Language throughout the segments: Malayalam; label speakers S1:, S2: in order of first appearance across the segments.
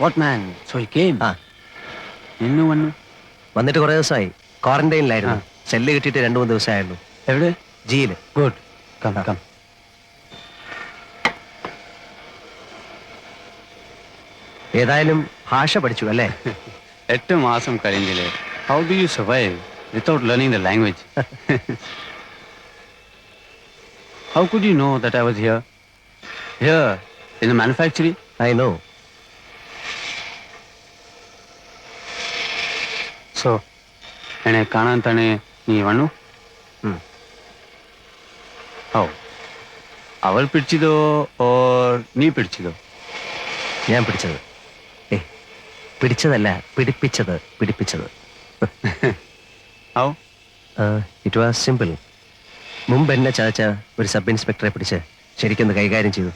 S1: What man so he
S2: came
S1: ഇന്നു വന്നു.
S2: വന്നിട്ട് കുറേ ദിവസമായി ക്വാറന്റൈനിലായിരുന്നു സെല്ല് കിട്ടിയിട്ട് രണ്ട് മൂന്ന് ദിവസമായുള്ളൂ.
S1: എവിടെ?
S2: ജിയിൽ
S1: ഗുഡ് കം കം
S2: ഏതായാലും ഭാഷ പഠിച്ചു അല്ലേ?
S1: എട്ട് മാസം കഴിഞ്ഞില്ലേ? How do you survive without learning the language how could you know that I was here here in the manufacturing
S2: I know
S1: so എന്നെ കാണാൻ തന്നെ നീ വന്നു?
S2: ഉം.
S1: ഓ അവൾ പിടിച്ചതോ ഓർ നീ പിടിച്ചതോ?
S2: ഞാൻ പിടിച്ചത്. ഏ പിടിച്ചതല്ല പിടിപ്പിച്ചത് പിടിപ്പിച്ചത്.
S1: ഓ
S2: ഇറ്റ് വാസ് സിമ്പിൾ മുമ്പ് എന്നെ ചതച്ച ഒരു സബ് ഇൻസ്പെക്ടറെ പിടിച്ച് ശരിക്കൊന്ന് കൈകാര്യം ചെയ്തു.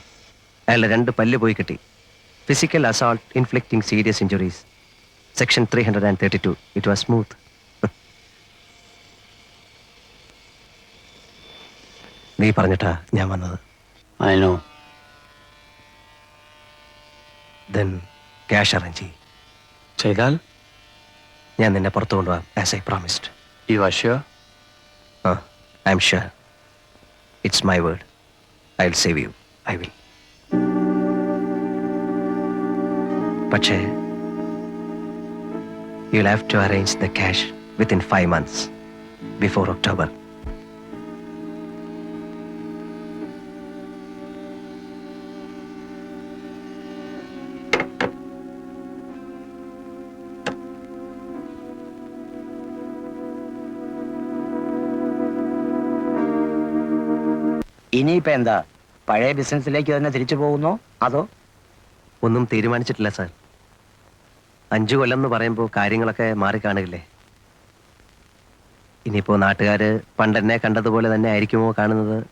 S2: അയാളുടെ രണ്ട് പല്ല് പോയി കിട്ടി. Physical assault inflicting serious injuries section three hundred and thirty two it was smooth നീ പറഞ്ഞിട്ടാ ഞാൻ വന്നത്.
S1: I know
S2: then cash arrange ചെയ്യും.
S1: ചെയ്താൽ?
S2: ഞാൻ നിന്നെ പുറത്തു കൊണ്ടുപോകാം as I promised
S1: you are sure
S2: I'm sure it's my word I will save you I will പക്ഷേ you have to arrange the cash within five months before October
S3: ഇനിയിപ്പോ എന്താ? പഴയ ബിസിനസ്സിലേക്ക് തന്നെ തിരിച്ചു പോകുന്നോ? അതോ?
S2: ഒന്നും തീരുമാനിച്ചിട്ടില്ല സാർ. അഞ്ചു കൊല്ലം എന്ന് പറയുമ്പോൾ കാര്യങ്ങളൊക്കെ മാറിക്കാണുകില്ലേ ഇനിയിപ്പോ നാട്ടുകാര് പണ്ടെന്നെ കണ്ടതുപോലെ തന്നെ ആയിരിക്കുമോ കാണുന്നത്?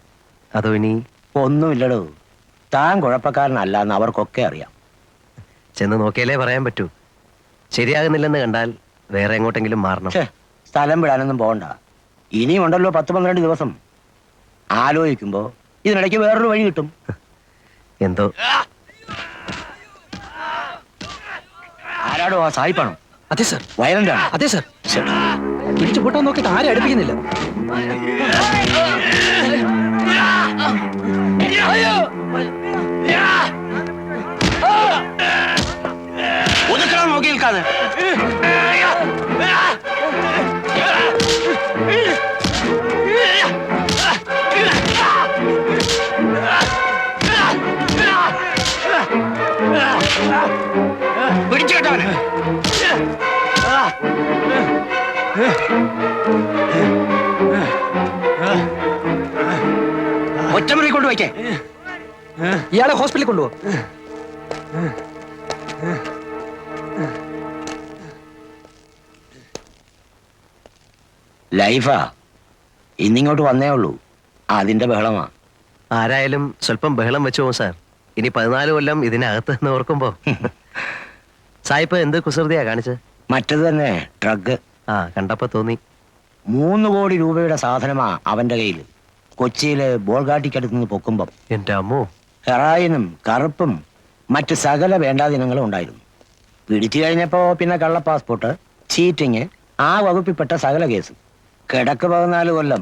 S2: അതോ ഇനി
S3: ഒന്നുമില്ലടോ. താൻ കുഴപ്പക്കാരനല്ല എന്ന് അവർക്കൊക്കെ അറിയാം.
S2: ചെന്ന് നോക്കിയാലേ പറയാൻ പറ്റൂ. ശരിയാകുന്നില്ലെന്ന് കണ്ടാൽ വേറെ എങ്ങോട്ടെങ്കിലും മാറണം.
S3: ഛേ സ്ഥലം വിടാനൊന്നും പോകണ്ട. ഇനിയും ഉണ്ടല്ലോ പത്ത് പന്ത്രണ്ട് ദിവസം. ആലോചിക്കുമ്പോ ഇതിനിടയ്ക്ക് വേറൊരു വഴി കിട്ടും.
S2: എന്തോ?
S3: ആരാടോ ആ സായിപ്പാണോ
S4: അതെ സർ.
S3: വയലന്റ് ആണ്.
S4: അതെ സർ. പിടിച്ചു പൊട്ടാൻ നോക്കിയിട്ട് ആരും അടുപ്പിക്കുന്നില്ല?
S3: ഒതുക്കണം നോക്കി നിൽക്കാതെ. ഒറ്റമുറി കൊണ്ടു വയ്ക്കേ.
S4: ഇയാളെ ഹോസ്പിറ്റലിൽ കൊണ്ടുപോ.
S3: ലൈഫാ ഇന്നിങ്ങോട്ട് വന്നേ ഉള്ളൂ. അതിന്റെ ബഹളമാ.
S2: ആരായാലും സ്വല്പം ബഹളം വെച്ചു പോകും സാർ. ഇനി പതിനാല് കൊല്ലം ഇതിനകത്ത് നിന്ന് ഓർക്കുമ്പോ. സായിപ്പ് എന്ത് കുസൃതിയാ കാണിച്ചത്
S3: മറ്റത് തന്നെ ഡ്രഗ്
S2: ആ കണ്ടപ്പോ തോന്നി.
S3: മൂന്ന് കോടി രൂപയുടെ സാധനമാ അവന്റെ കയ്യിൽ കൊച്ചിയിലെ ബോൾഗാട്ടിക്കടുത്ത് നിന്ന് പൊക്കുമ്പം.
S2: എന്റെ അമ്മോ.
S3: ഹെറായിനും കറുപ്പും മറ്റ് സകല വേണ്ടാദിനങ്ങളും ഉണ്ടായിരുന്നു. പിടിച്ചു കഴിഞ്ഞപ്പോ പിന്നെ കള്ള പാസ്പോർട്ട് ചീറ്റിങ് ആ വകുപ്പിൽപ്പെട്ട സകല കേസ്. കിടക്ക് പതിനാല് കൊല്ലം.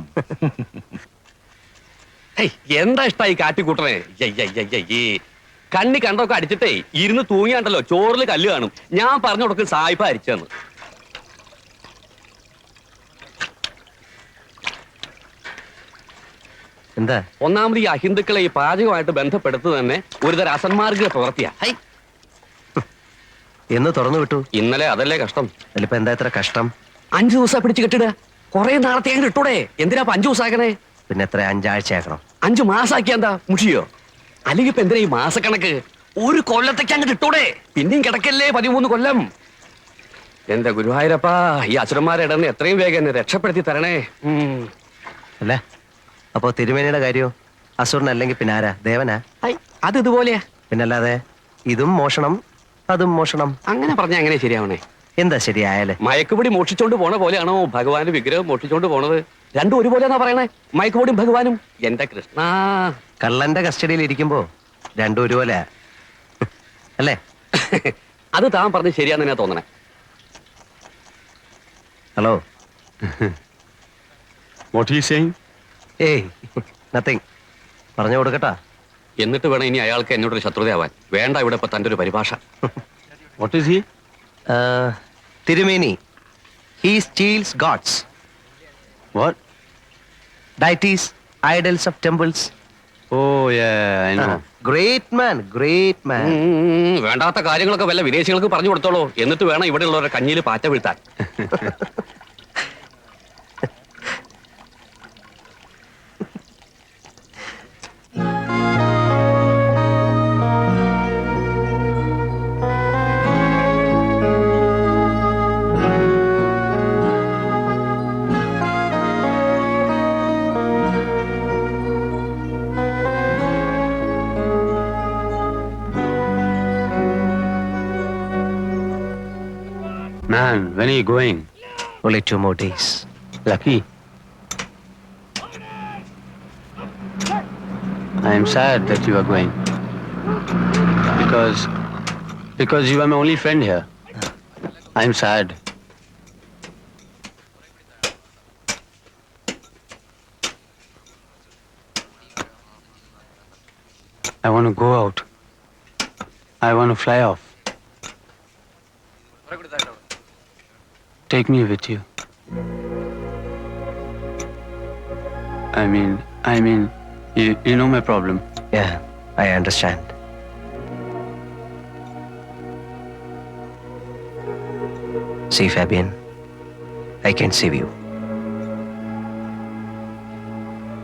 S5: ഹേയ്, എന്താ ഇഷ്ടായി കാട്ടിക്കൂട്ടണേ? കണ്ണി കണ്ടൊക്കെ അടിച്ചിട്ടേ ഇരുന്ന് തൂങ്ങിയാണ്ടല്ലോ ചോറിൽ കല്ല് കാണും. ഞാൻ പറഞ്ഞു കൊടുക്കും സായിപ്പ അരിച്ചെന്ന്.
S2: എന്താ?
S5: ഒന്നാമത് ഈ അഹിന്ദുക്കളെ ഈ പാചകമായിട്ട് ബന്ധപ്പെടുത്തു തന്നെ ഒരുതരം അസന്മാർഗ പ്രവൃത്തിയാ. ഹൈ.
S2: എന്ന് തുറന്നു വിട്ടു.
S5: ഇന്നലെ അതല്ലേ കഷ്ടം.
S2: അതിലിപ്പോ എന്താ ഇത്ര കഷ്ടം?
S5: അഞ്ചു ദിവസം പിടിച്ച് കെട്ടിടുക കുറെ നാളത്തെ ഇട്ടൂടെ എന്തിനാ അഞ്ചു ദിവസം ആക്കണേ
S2: പിന്നെ എത്ര? അഞ്ചാഴ്ച ആക്കണം
S5: അഞ്ചു മാസാക്കിയ എന്താ? മുഷിയോ? അല്ലെങ്കിൽ ഇപ്പൊ എന്തിനാ ഈ മാസക്കണക്ക്? ഒരു കൊല്ലത്തേക്ക് അങ്ങ് ഇട്ടൂടെ? പിന്നെയും കിടക്കല്ലേ പതിമൂന്ന് കൊല്ലം. എന്റെ ഗുരുവായൂരപ്പാ ഈ അസുരന്മാരെ ഇടന്ന് എത്രയും വേഗം എന്നെ രക്ഷപ്പെടുത്തി തരണേ.
S2: അല്ല? അപ്പോ തിരുമേനിയുടെ കാര്യോ? അസുരൻ അല്ലെങ്കിൽ പിന്നെ ആരാ? ദേവനാ?
S5: ഐ, അത് ഇതുപോലെയാ.
S2: പിന്നല്ലാതെ ഇതും മോഷണം അതും മോഷണം.
S5: അങ്ങനെ പറഞ്ഞ അങ്ങനെ ശരിയാവണേ?
S2: എന്താ ശരിയായാലേ?
S5: മയക്കുപിടി മോഷിച്ചോണ്ട് പോണ പോലെയാണോ? ഭഗവാന്റെ വിഗ്രഹം മോഷിച്ചോണ്ട് പോണത്? രണ്ടും ഒരുപോലെന്നാ പറയണേ. മയക്കുപൊടിയും ഭഗവാനും. എന്റെ കൃഷ്ണ.
S2: കള്ളന്റെ കസ്റ്റഡിയിൽ ഇരിക്കുമ്പോ രണ്ടും ഒരുപോലെ അല്ലേ?
S5: അത് താൻ പറഞ്ഞ് ശരിയാന്ന് തന്നെ തോന്നണേ.
S2: ഹലോ. ഏയ് നത്തിങ് പറഞ്ഞു കൊടുക്കട്ടാ.
S5: എന്നിട്ട് വേണം ഇനി അയാൾക്ക് എന്നോടൊരു ശത്രുതയാവാൻ. വേണ്ട ഇവിടെ ഇപ്പൊ തന്റെ ഒരു പരിഭാഷ.
S2: വാട്ട് തിരുമേനി he steals gods
S1: What?
S2: Deities idols of temples
S1: oh.
S2: Great man great man
S5: വേണ്ടാത്ത കാര്യങ്ങളൊക്കെ വല്ല വിദേശികൾക്ക് പറഞ്ഞു കൊടുത്തോളൂ. എന്നിട്ട് വേണം ഇവിടെയുള്ളവരുടെ കഞ്ഞിയിൽ പാറ്റ വീഴ്ത്താൻ.
S1: Man, when are you going?
S2: Only two more days.
S1: Lucky. I am sad that you are going. Because because you are my only friend here. I am sad. I want to go out. I want to fly off. Take me with you. I mean, I mean, you, you know my problem.
S2: Yeah, I understand. See, Fabian, I can save you.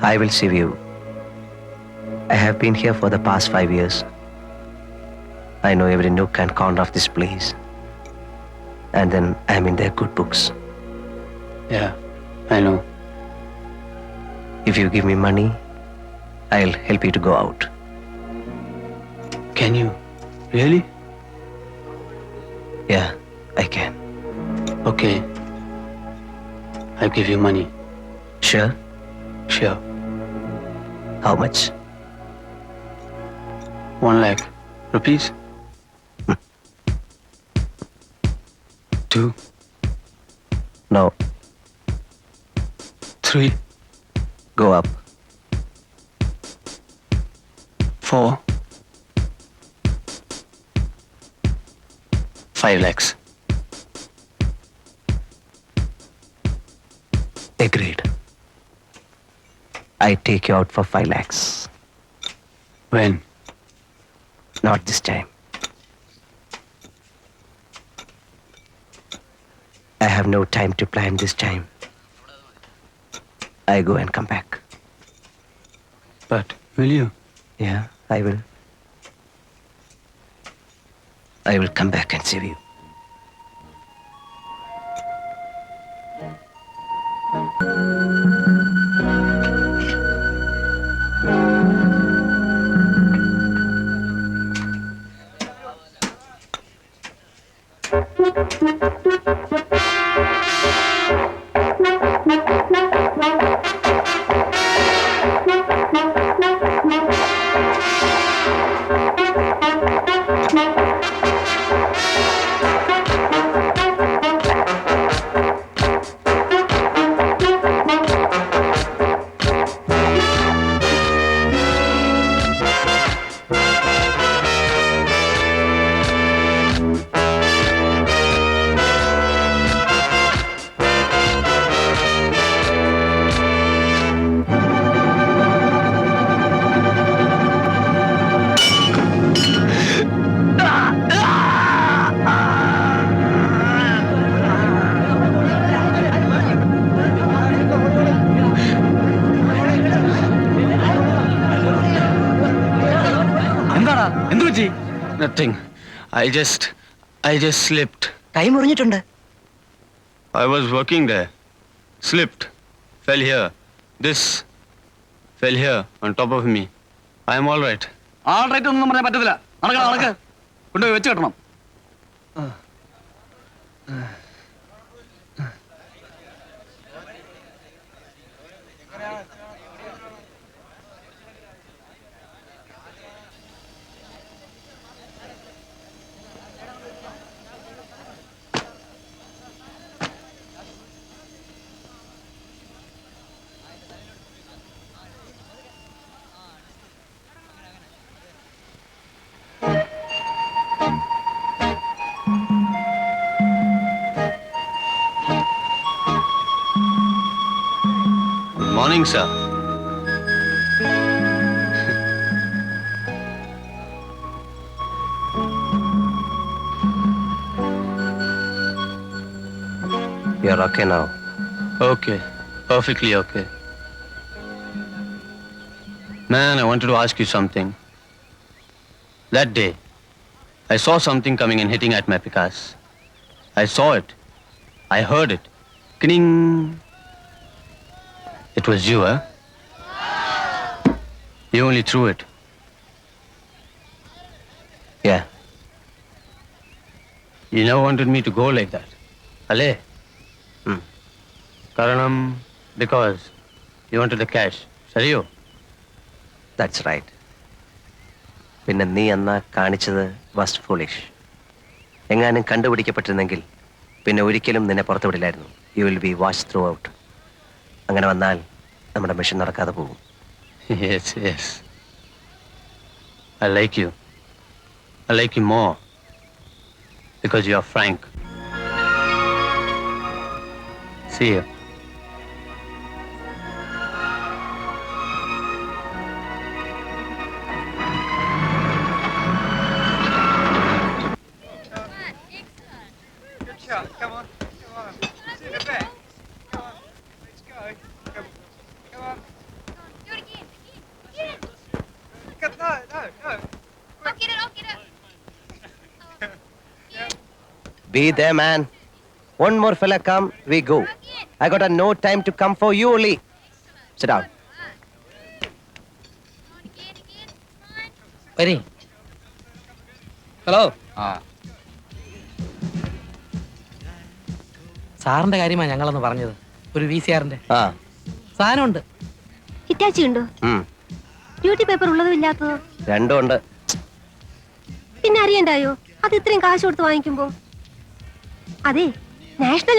S2: I will save you. I have been here for the past five years. I know every nook and corner of this place. And then I'm in their good books.
S1: Yeah, I know.
S2: If you give me money, I'll help you to go out.
S1: Can you? Really?
S2: Yeah, I can.
S1: Okay. I'll give you money.
S2: Sure?
S1: Sure.
S2: How much?
S1: One lakh rupees. Two,
S2: No,
S1: three,
S2: go up.
S1: four, five lakhs.
S2: Agreed. I take you out for five lakhs.
S1: When?
S2: Not this time. I have no time to plan this time. I go and come back.
S1: But will you?
S2: Yeah, I will. I will come back and save you.
S4: എന്താടാ എന്തു പറ്റി
S1: Nothing. I just, I just slipped.
S3: കൈ മുറിഞ്ഞിട്ടുണ്ട്
S1: I was working there. Slipped. Fell here. This fell here on top of me. I am all right.
S4: All rate ഒന്നും പറയാൻ പറ്റത്തില്ല നടക്കണം നടക്ക് കൊണ്ടുപോയി വെച്ച് കെട്ടണം
S2: அசிங்சா You're okay now.
S1: Okay, perfectly okay. Man, I wanted to ask you something. That day, I saw something coming and hitting at my Picasso. I saw it. I heard it. Kning. It was you, huh? You only threw it.
S2: Yeah.
S1: You never wanted me to go like that. Ale?
S2: Hmm.
S1: Karanam, because you wanted the cash. Sariyo?
S2: That's right പിന്നെ നീ എന്നാ കാണിച്ചത് വസ്റ്റ് ഫോളിഷ് എങ്ങാനും കണ്ടുപിടിക്കപ്പെട്ടിരുന്നെങ്കിൽ പിന്നെ ഒരിക്കലും നിന്നെ പുറത്തു വിടില്ലായിരുന്നു you will be watch throughout അങ്ങനെ വന്നാൽ നമ്മുടെ മിഷൻ നടക്കാതെ പോകും
S1: Yes, yes. I like you. I like you more. Because you are frank. See you.
S6: Good shot. Come on. Come on. See the back. Come on. Let's go. Come, come on.
S7: Do it again. Again. Get it.
S6: Come, no, no, no.
S7: I'll get it. I'll get it.
S2: Be the man one more fella come we go I got no time to come for you only sit down
S7: Again, again. Come on.
S8: വരി ഹലോ
S4: ആ.
S8: സാറിന്റെ കാര്യമാണ് ഞങ്ങളന്ന് പറഞ്ഞത്. ഒരു വി സി ആറിന്റെ സാധനമുണ്ട്.
S7: ഹിറ്റാച്ചി ഉണ്ടോ ഡ്യൂട്ടി പേപ്പർ ഉള്ളതും ഇല്ലാത്തതോ?
S2: രണ്ടും ഉണ്ട്.
S7: പിന്നെ അറിയണ്ടായോ അത് ഇത്രയും കാശ് കൊടുത്ത് വാങ്ങിക്കുമ്പോ? അതെ നാഷണൽ